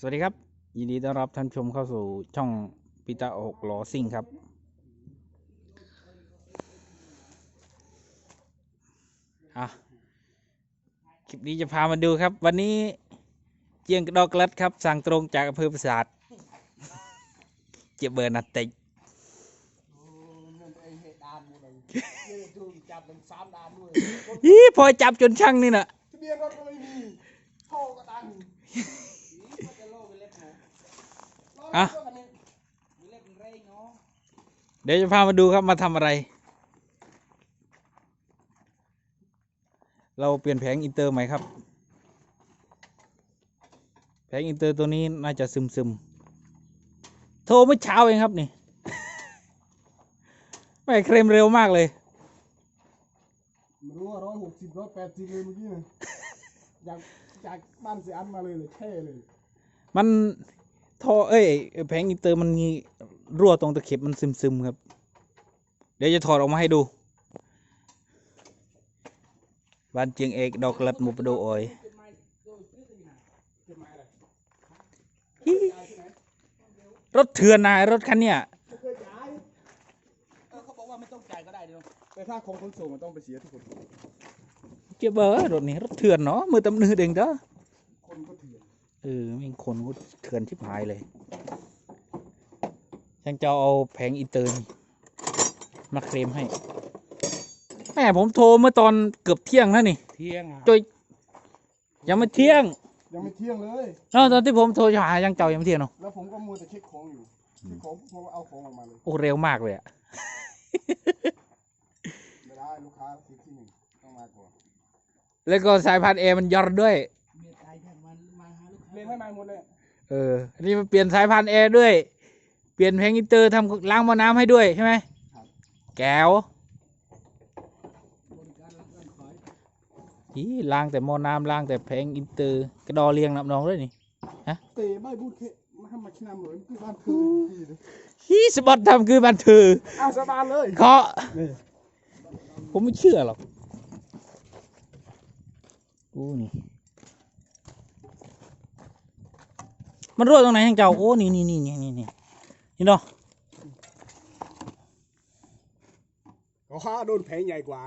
สวัสดีครับ ยินดีต้อนรับท่านผู้ชมเข้าสู่ช่องปิตาหกล้อซิ่งครับ อะ คลิปนี้จะพามาดูครับ วันนี้เจียงกระดอกกระลัดครับ สั่งตรงจากอำเภอปราสาทเจ็บเบอร์นัดติกนั่นไอ้เหตุดานหมดเลยเนี่ยดูจับเป็นสามดานด้วยฮีพอจับจนช่างนี่นะทะเบียนรถก็ไม่มีท่อก็ดัง อะเดี๋ยวจะพามาดูครับมาทำอะไร เราเปลี่ยนแผงอินเตอร์ใหม่ครับ แผงอินเตอร์ตัวนี้น่าจะซึมซึมๆโทรเมื่อเช้าเองครับนี่ไม่เคลมเร็วมากเลยไม่รู้ว่าร้อยหกสิบร้อยแปดสิบเลยเมื่อกี้เนี่ยจากจากบ้านเสียอันมาเลยเลยแช่เลย มัน ท่อเอ้ยแผงอินเตอร์มันมีรั่วตรงตะเข็บมันซึมซึมๆครับ เดี๋ยวจะถอดออกมาให้ดูบ้านเจียงเอกดอกกระลัดหมุปโดโอยเก็บไม้อะไรฮิรถเถื่อนนายรถคันเนี้ยไม่เคยจ่ายเออเขาบอกว่าไม่ต้องจ่ายก็ได้เดี๋ยวแต่ถ้าของขนส่งมันต้องไปเสียที่คนเจ็บเบอร์รถนี้รถเถื่อนเนาะมือตำนือเด้งเด้อคนก็เถื่อน เออแม่งคนก็เถื่อนชิบหายเลยช่างเจ้าเอาแผงอินเตอร์นี่มาเคลมให้แม่ผมโทรเมื่อตอนเกือบเที่ยงแล้วนี่เที่ยงอะจอยยังไม่เที่ยง ยังไม่เที่ยงเลยเนาะตอนที่ผมโทรหาช่างเจ้ายังไม่เที่ยงเนาะแล้วผมก็มัวแต่เช็คของอยู่เช็คของผมก็เอาของออกมาเลยโอ้เร็วมากเลยอะไม่ได้ลูกค้าซื้อที่หนึ่งต้องมาก่อนแล้วก็สายพันธุ์เอมันยอดด้วย เรียนให้มาหมดเลยเอออันนี้มันเปลี่ยนสายพันธุ์แอร์ด้วย เปลี่ยนเพลงอินเตอร์ทำล้างหม้อน้ำให้ด้วยใช่ไหมแก้วอีล้างแต่หม้อน้ำล้างแต่เพลงอินเตอร์กระดอเลียงน้ำนองด้วยนี่เตะไม่พูดแค่มาทำมาขี้น้ำเลยคือบ้านเธอพี่เลยฮีสปอตทำคือบันเทือเอาสบานเลยเคาะนี่ผมไม่เชื่อหรอกดูนี่ มันรั่วตรงไหนทางเจ้าโอ้นี่นี่นี่นี่นี่นี่นี่เนาะเขาห้าโดนแผงใหญ่กว่า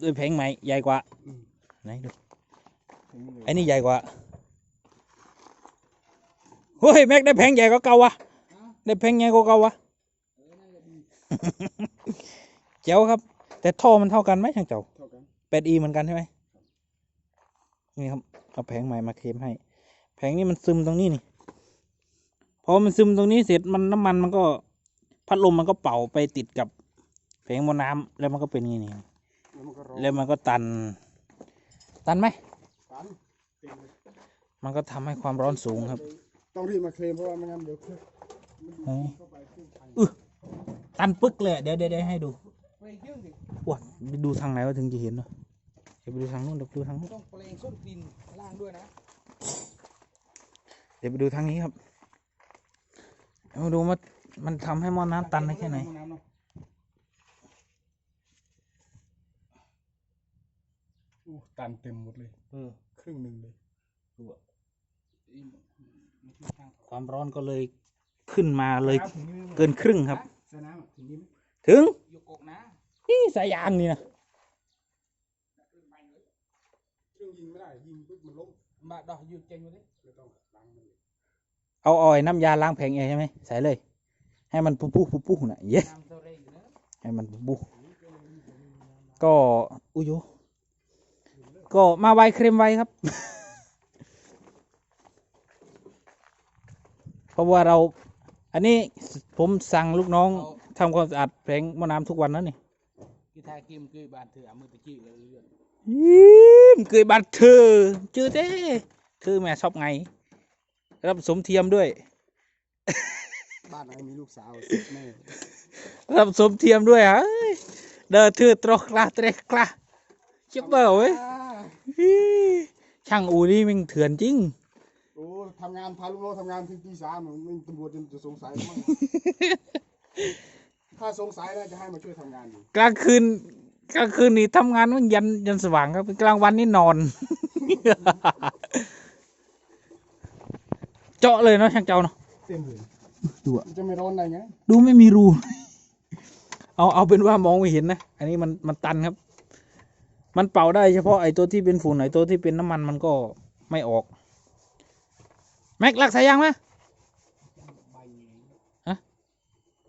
ด้วยแผงไหมใหญ่กว่าอืม ไหนดูไอ้นี่ใหญ่กว่าเฮ้ยแม็กได้แผงใหญ่กว่าเก่าวะได้แผงใหญ่กว่าเก่าวะ เจ๋วครับ แต่ท่อมันเท่ากันไหมช่างเจ้า เท่ากันเป็ดอีเหมือนกันใช่ไหมนี่ครับ เอาแผงใหม่มาเคลมให้แผงนี้มันซึมตรงนี้นี่ พอมันซึมตรงนี้เสร็จมันน้ำมันมันก็พัดลมมันก็เป่าไปติดกับแผงมอน้ำแล้วมันก็เป็นอย่างนี้นี่แล้วมันก็ร้อนแล้วมันก็ตัน ตันไหมตันเต็มเลยมันก็ทำให้ความร้อนสูงครับ ต้องรีบมาเคลมเพราะว่าไม่งั้นเดี๋ยวเครื่องมันดูดอ๋อเข้าไปเครื่องพังตันปึ๊กเลยเดี๋ยวเดี๋ยวเดี๋ยวให้ดูไปเยื่องดิว้าไปดูทางไหนว่าถึงจะเห็นเนาะเดี๋ยวไปดูทางนู้นเดี๋ยวไปดูทางนู้นต้องเปลงส้นดินล่างด้วยนะเดี๋ยวไปดูทางนี้ครับเอามาดูว่ามันทำให้หม้อน้ำตันได้แค่ไหนห้องำเาะโอ้ตันเต็มหมดเลย เออครึ่งหนึ่งเลยความร้อนก็เลยขึ้นมาเลยน้ำถึงนี่ไหมเกินครึ่งครับใส่น้ำถึงนี้ไหมถึงยกอกนะนี่สายยางนี่นะ เครื่องยิงไม่ได้ ยิงปุ๊บมันล้ม มาดอกยืดเจงอยู่นี่ไม่ต้องล้างมันเลยเอาออยน้ำยาล้างแผงแอร์ใช่ไหมใส่เลย ให้มันปุ๊บปุ๊บปุ๊บปุ๊บน่ะเย้น้ำเท่าไรอยู่นะให้มันปุ๊บปุ๊บก็อุ้ยโยก็มาไวเคลมไวครับ เพราะว่าเรา อันนี้ผมสั่งลูกน้องทำความสะอาดแผงหม้อน้ำทุกวันแล้วนี่กีทากิมคือบานเถื่อมือตะกี้เลยเรื่อง ยิ้มเกยบัตรเธอเจอเต้คือแม่ชอบไง รับสมเทียมด้วย บ้านไหนมีลูกสาวแม่รับสมเทียมด้วยฮะเดินถือตรอกลาเตรกลาชิบเบอร์เว้ยอี้ช่างอูนี่มันเถื่อนจริงโอ้ทำงานพาลูกน้องทำงานถึงตีสามไม่ตำรวจจะสงสัยมั้งถ้าสงสัยแล้วจะให้มาช่วยทำงานอยู่กลางคืน กลางคืนนี่ทำงานมันยันยันสว่างครับกลางวันนี่นอน เจาะเลยเนาะช่างเจ้าเนาะเต็มเลยดูอะมันจะไม่ร้อนได้ไงดูไม่มีรู เอาเอาเป็นว่ามองไม่เห็นนะ อันนี้มันมันตันครับ มันเป่าได้เฉพาะไอ้ตัวที่เป็นฝุ่นไอ้ตัวที่เป็นน้ำมันมันก็ไม่ออก แม็กลักสายยางไหมฮะ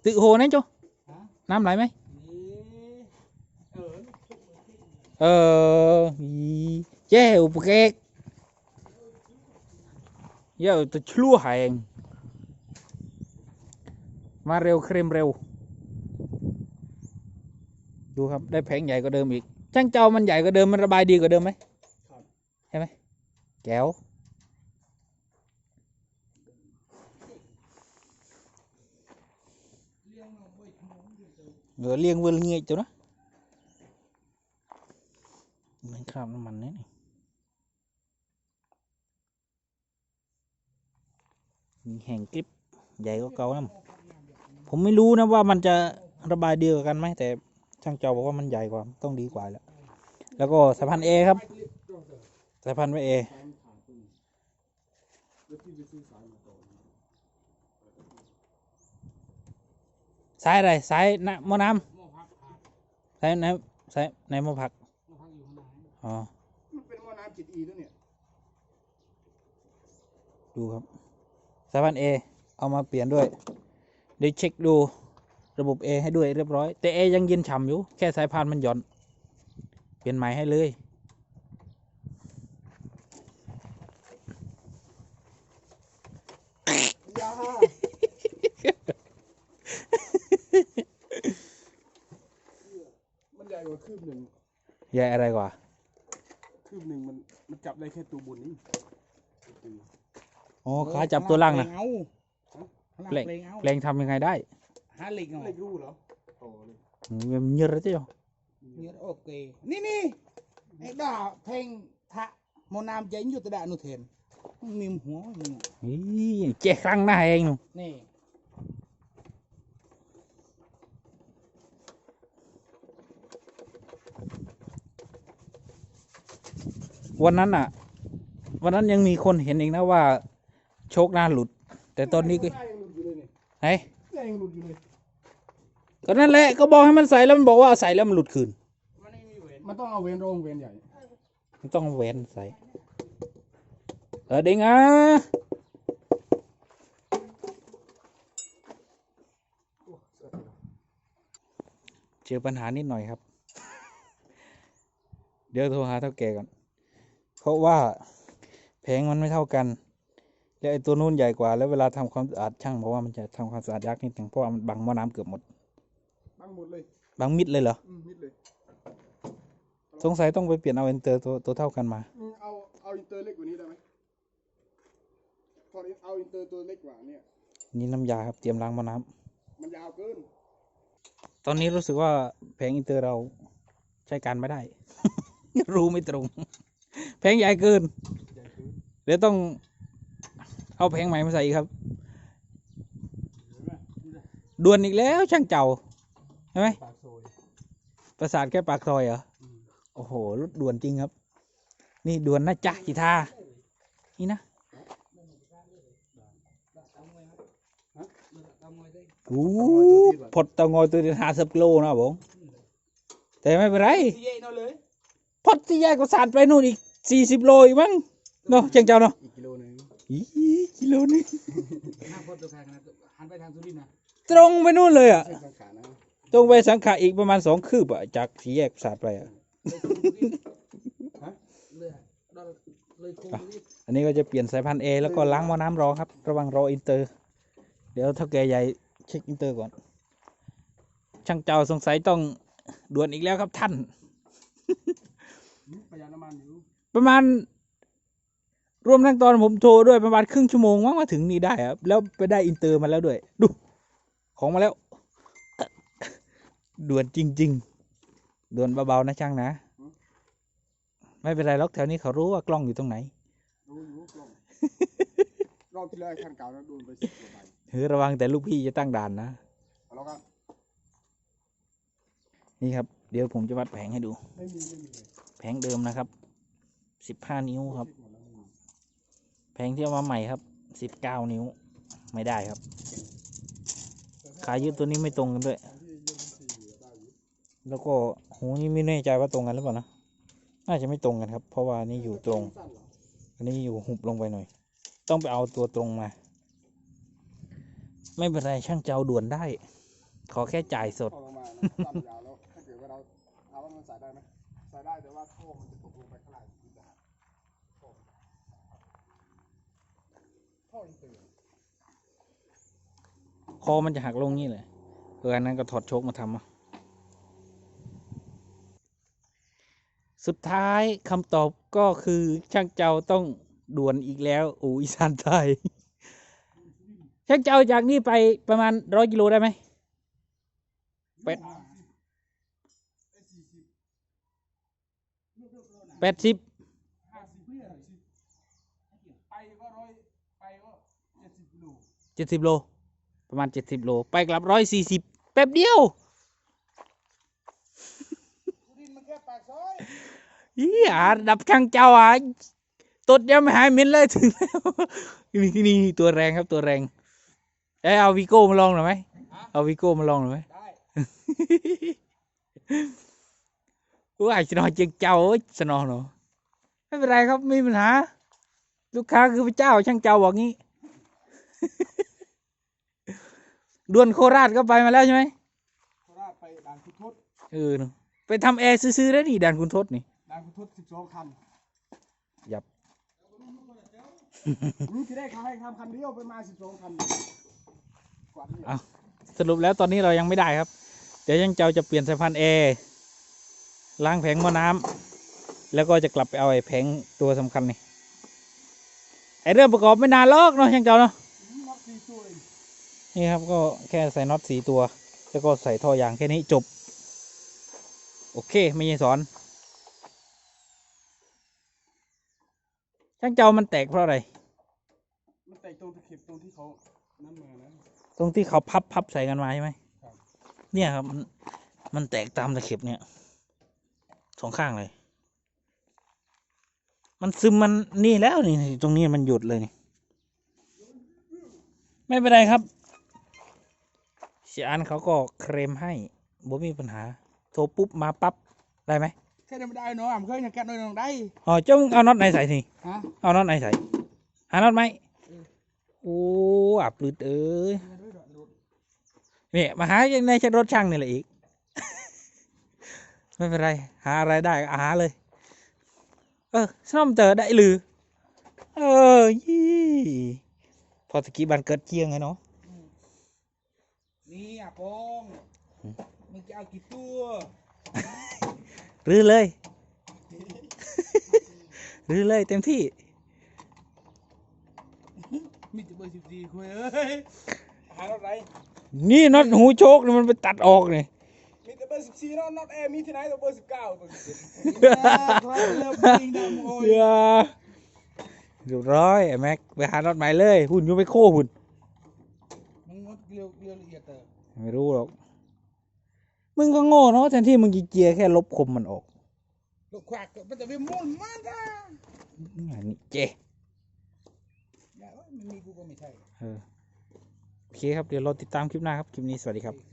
ตึกโหนั่นจ้น้ำไหลไหม เออเจ้าปกเกกเย้าตัวชั่วแหงมาเร็วเครมเร็วดูครับ ได้แผงใหญ่กว่าเดิมอีก ช่างเจ้ามันใหญ่กว่าเดิมมันระบายดีกว่าเดิมไหมใช่ไหมแก้วเออเลี้ยงเวลเงี้ยจ้ะนะ มันคราบน้ำมันนี่แห่งกริบใหญ่กว่าเก่านะผมไม่รู้นะว่ามันจะระบายเดีกว่ากันไหมแต่ช่างเจ้าบอกว่ามันใหญ่กว่าต้องดีกว่าแล้วแล้วก็สายพันเอครับสายพันธุ์เอสายมันขาดตรงนี้แล้วพี่ไปซื้อสายมาต่อสายอะไรสายนะมอน้ำสายไหนสายไหนมอผัก อ๋อ มันเป็นหม้อน้ำจิตอีด้วยเนี่ย ดูครับสายพันเอเอามาเปลี่ยนด้วยเดี๋ยวเช็คดูระบบ A ให้ด้วยเรียบร้อย แต่ A ยังเย็นฉ่ำอยู่ แค่สายพานมันหย่อน เปลี่ยนใหม่ให้เลย ยามันใหญ่กว่าคืบหนึ่ง ใหญ่อะไรกว่า คืบหนึ่งมันมันจับได้แค่ตัวบนนี้อ๋อขาจับตัวล่างนะเอาข้างเหล็ล่ากงเอาแรงทำยังไงได้หาเหล็กเอาไม่รู้เหรอต่อเลยมันเยอะแล้วเจ้าเนี่ยโอเคนี่นี่ไอ้ดาเพลงทะโมนามเจนอยู่แตะดานุเทนมีหัวมึงอะนี่เจ๊ครั้งหน้าเองหนู วันนั้นอะ วันนั้นยังมีคนเห็นอีกนะว่า โชคหน้าหลุด แต่ตอนนี้ก็หายังหลุดอยู่เลยเนี่ยไหนหน้ายังหลุดอยู่เลยก็นั่นแหละก็บอกให้มันใส่แล้วมันบอกว่าใส่แล้วมันหลุดคืน มันไม่มีเวรมันต้องเอาเวนโรงเวนใหญ่ มันต้องแหวนใส่ เออเด้งอะเจอปัญหานิดหน่อยครับ เดี๋ยวโทรหาเท่าแก่ก่อน เพราะว่าแผงมันไม่เท่ากัน แล้วไอ้ตัวนู้นใหญ่กว่า แล้วเวลาทำความสะอาดช่างบอกว่ามันจะทำความสะอาดยากนิดหนึ่งเพราะว่ามันบังหม้อน้ำเกือบหมด บังหมดเลย บังมิดเลยเหรออืมมิดเลย สงสัยต้องไปเปลี่ยนเอาเอนเตอร์ตัวตัวเท่ากันมาอืมเอาเอาอินเตอร์เล็กกว่านี้ได้ไหมพอเอาอินเตอร์ตัวเล็กกว่าเนี่ย นี่น้ำยาครับเตรียมล้างหม้อน้ำมันยาวเกิน ตอนนี้รู้สึกว่าแผงอินเตอร์เราใช้การไม่ได้ รู้ไม่ตรง แผงใหญ่เกินใหญ่เกิน เดี๋ยวต้องเอาแผงใหม่มาใส่อีกครับเห็นไหมด่วนอีกแล้วช่างเจ้าใช่ไหมปากซอยประสาทแค่ปากซอยเหรออืมโอ้โหรถด่วนจริงครับ นี่ด่วนนะจ๊ะกีทานี่นะโอ้พดเตางอยตัวเดียวห้าสิบกิโลนะผมแต่ไม่เป็นไร พอดที่แยกก็สานไปนู่นอีกสี่สิบโลอีกมั้งเนาะเจ้าเจ้าเนาะอีกกิโลหนึงอีกิโลนึงห้าพอตัวใครกันนะหันไปทางสุรินทร์นะตรงไปนู่นเลยอะ ใช่สังขารนะตรงไปสังขะอีกประมาณสองคืบอะจากสี่แยกสานไปอะ เลยคุมสุรินทร์ฮะเลยดอลเลยคุมสุรินทร์อันนี้ก็จะเปลี่ยนสายพันธุ์เอแล้วก็ล้างหม้อน้ำรอครับ ระหวังรออินเตอร์ เดี๋ยวเท่าแกใหญ่เช็คอินเตอร์ก่อน ช่างเจ้าสงสัยต้องด่วนอีกแล้วครับท่านอืม ประหยัดน้ำมันอยู่ประมาณ รวมทั้งตอนผมโทรด้วยประมาณครึ่งชั่วโมงมั้งมาถึงนี่ได้ครับ แล้วไปได้อินเตอร์มาแล้วด้วย ดู ของมาแล้ว ด่วนจริง ๆ ด่วนเบาๆนะช่างนะ ไม่เป็นไรหรอกแถวนี้เขารู้ว่ากล้องอยู่ตรงไหนรู้อยู่กล้องรอบที่แล้วไอ้คันเก่านั้นโดนไปสิบกว่าใบเฮ้ยระวังแต่ลูกพี่จะตั้งด่านนะเอาแล้วกันนี่ครับ เดี๋ยวผมจะวัดแผงให้ดู ไม่มีไม่มีเลย แผงเดิมนะครับสิบห้านิ้วครับ แผงที่เอามาใหม่ครับสิบเก้านิ้วไม่ได้ครับ ขายืดตัวนี้ไม่ตรงกันด้วย แล้วก็หูนี่ไม่แน่ใจว่าตรงกันหรือเปล่านะน่าจะไม่ตรงกันครับ เพราะว่านี่อยู่ตรง อันนี้อยู่หุบลงไปหน่อย ต้องไปเอาตัวตรงมา ไม่เป็นไรช่างเจ้าด่วนได้ ขอแค่จ่ายสดเอามานะสั้ยาวแล้วถ้าเกิดว่าเราถาว่ามันใส่ได้ไหม ใส่ได้แต่ว่าท่อมันจะตกลงไปข้างล่างมันจะหักท่อท่ออินเตือร์คอมันจะหักลงนี่เลยเอออันนั้นก็ถอดโชคมาทำอะสุดท้ายคำตอบก็คือช่างเจ้าต้องด่วนอีกแล้วอูอีสานไทย ช่างเจ้าจากนี่ไปประมาณร้อยกิโลได้ไหมเป็ด แปดสิบห้าสิบเพื่อนสิไปก็ร้อยไปก็เจ็ดสิบกิโลเจ็ดสิบโล ประมาณเจ็ดสิบโล ไปกลับร้อยสี่สิบแป๊บเดียวสุรินทร์มันแค่ปากซอยอีอะดับช่างเจ้าอะตดยังไม่หายเหม็นเลยถึงแล้วนี่นี่ตัวแรงครับตัวแรงเอ้ยเอาวีโก้มาลองหน่อยไหมเอาวีโก้มาลองหน่อยไหมได้ ว่าสนอเจียงเจ้าเอ้ยสนอเนาะไม่เป็นไรครับไม่มีปัญหา ลูกค้าคือพระเจ้าช่างเจ้าบอกงี้ดวนโคราชก็ไปมาแล้วใช่ไหมโคราชไปด่านคุณทศเออเนอะไปทำแอร์ซื้อๆแล้วนี่ด่านคุณทศนี่ด่านคุณทศสิบสองคันยับรู้ที่ได้เขาให้ทำคันเดียวไปมาสิบสองคันกว่านี้เอาสรุปแล้วตอนนี้เรายังไม่ได้ครับ เดี๋ยวยังเจ้าจะเปลี่ยนสายพันธุ์แอร์ ล้างแผงหม้อน้ำแล้วก็จะกลับไปเอาไอ้แผงตัวสำคัญนี่ไอเรื่องประกอบไม่นานหรอกเนาะช่างเจ้าเนาะน็อตสี่ตัวเองนี่ครับก็แค่ใส่น็อตสีตัว แล้วก็ใส่ท่อยางแค่นี้จบ โอเคไม่ใช่สอนช่างเจ้ามันแตกเพราะอะไรมันแตกตรงตะเข็บตรงที่เขานั่นมานะตรงที่เขาพับพับใส่กันมาใช่ไหมครับเนี่ยครับมันมันแตกตามตะเข็บเนี่ย สองข้างเลย มันซึมมันนี่แล้วนี่ตรงนี้มันหยุดเลยนี่ไม่เป็นไรครับเสียอันเขาก็เคลมให้บ่มีปัญหา โทรปุ๊บมาปั๊บได้ไหมแค่นั้นไม่ได้เนาะอะมันเคยยังแกะน้อยน้องได้อ๋อจ้องเอาน็อตไหนใส่ทีฮะเอาน็อตไหนใส่หาน็อตไหมโอ้อับปลืดเอ้ยเนี่ยมาหาในเช็ดรถช่างนี่แหละอีก ไม่เป็นไร หาอะไรได้ก็หาเลย เออซ่อมเจอได้หรือ เออยี่พอตะกี้บันเกิดเจียงไงเนาะนี่อะปองอืมมึงจะเอากี่ตัวรื้อเลยรื้อเลยเต็มที่มีแต่เบอร์สิบสี่คุยเอ้ยหาอะไรนี่น็อตหูโชคนี่มันไปตัดออกนี่มีแต่เบอร์สิบสี่เนาะน็อตแอร์มีที่ไหนตัวเบอร์สิบเก้าตัวสิบเจ็ดเริ่มยิงดำโอ้ยเดี๋ยวเรียบร้อยไอ้แม็กไปหาน็อตใหม่เลยหุ่นอยู่ไปโค้หุ่นมึงงดเกลียวเกลียวละเอียดเตอไม่รู้หรอก มึงก็โง่เนาะแทนที่มึงจะเจียร์แค่ลบคมมันออกลูกควักมันจะไปมุ่นมันจ้าอันนี้เจอย่าเอ้ยมันมีกูก็ไม่ใช่เออโอเคครับเดี๋ยวเราติดตามคลิปหน้าครับ คลิปนี้สวัสดีครับสี่